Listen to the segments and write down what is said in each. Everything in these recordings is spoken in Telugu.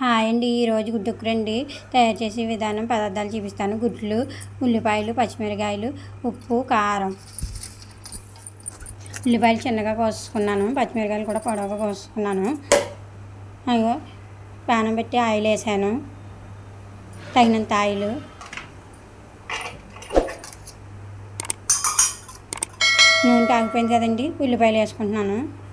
హాయ్ అండి. ఈరోజు గుడ్డు రండి తయారు చేసే విధానం పదార్థాలు చూపిస్తాను. గుడ్లు ఉల్లిపాయలు పచ్చిమిరకాయలు ఉప్పు కారం. ఉల్లిపాయలు చిన్నగా కోసుకున్నాను. పచ్చిమిరకాయలు కూడా పొడవుగా కోసుకున్నాను. అయ్యో పానం పెట్టి ఆయిల్ వేసాను. తగినంత ఆయిల్. నూనె తాగిపోయింది కదండి. ఉల్లిపాయలు వేసుకుంటున్నాను.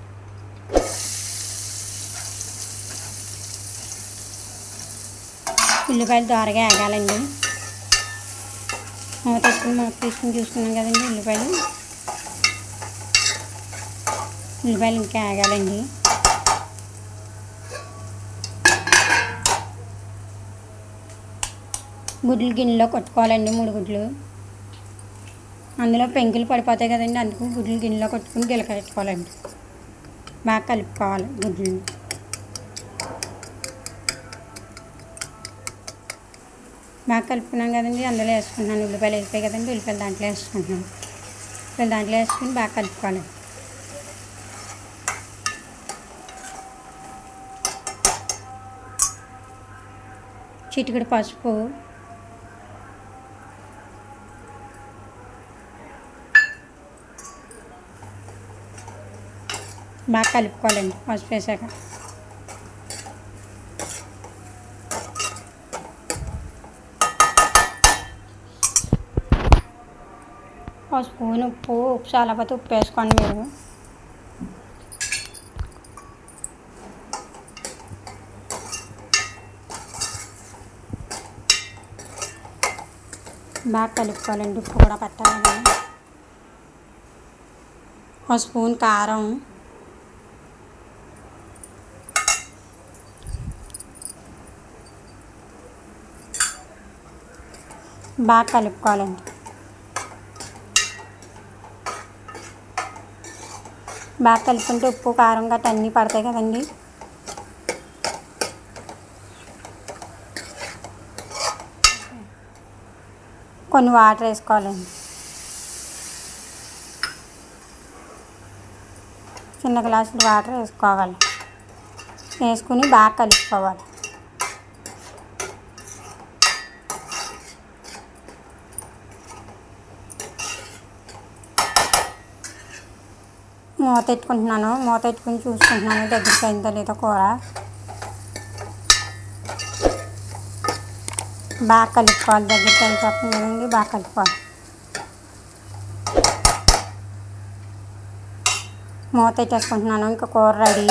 ఉల్లిపాయలు దోరగా ఆగాలండి మూత తీసుకుని మూత తీసుకుని చూసుకున్నాం కదండి ఉల్లిపాయలు. ఉల్లిపాయలు ఇంకా ఆగాలండి గుడ్లు గిన్నెలో కొట్టుకోవాలండి మూడు గుడ్లు. అందులో పెంకులు పడిపోతాయి కదండి అందుకు గుడ్లు గిన్నెలో కొట్టుకుని గిలకెట్టుకోవాలండి బాగా కలుపుకోవాలి గుడ్లు బాగా కలుపుకున్నాం కదండి అందులో వేసుకుంటున్నాను ఉల్లిపాయలు వేసిపోయి కదండి ఉల్లిపాయలు దాంట్లో వేసుకుంటున్నాను ఉల్లిపాయలు దాంట్లో వేసుకుని బాగా కలుపుకోవాలి. చిటికడు పసుపు. బాగా కలుపుకోవాలండి పసుపు వేసాక. స్పూన్ ఉప్పు ఉప్పు చాలా ఉప్పు వేసుకోండి మీరు. బాగా కలుపుకోవాలండి ఉప్పు కూడా పట్టాలి ఒక స్పూన్ కారం. బాగా కలుపుకోవాలండి. బాగా కలుపుకుంటే ఉప్పు కారం గట్ట అన్నీ పడతాయి కదండి. కొన్ని వాటర్ వేసుకోవాలండి. చిన్న గ్లాసులు వాటర్ వేసుకోవాలి. వేసుకుని బాగా కలుపుకోవాలి. మూత పెట్టుకుంటున్నాను. మూత పెట్టుకుని చూసుకుంటున్నాను. దగ్గరికి అయిందో లేదో కూర? బాగా కలుపుకోవాలి. దగ్గరికి అయిపోతుంది కదండి బాగా కలుపుకోవాలి. మూత పెట్టేసుకుంటున్నాను. ఇంకా కూర రెడీ.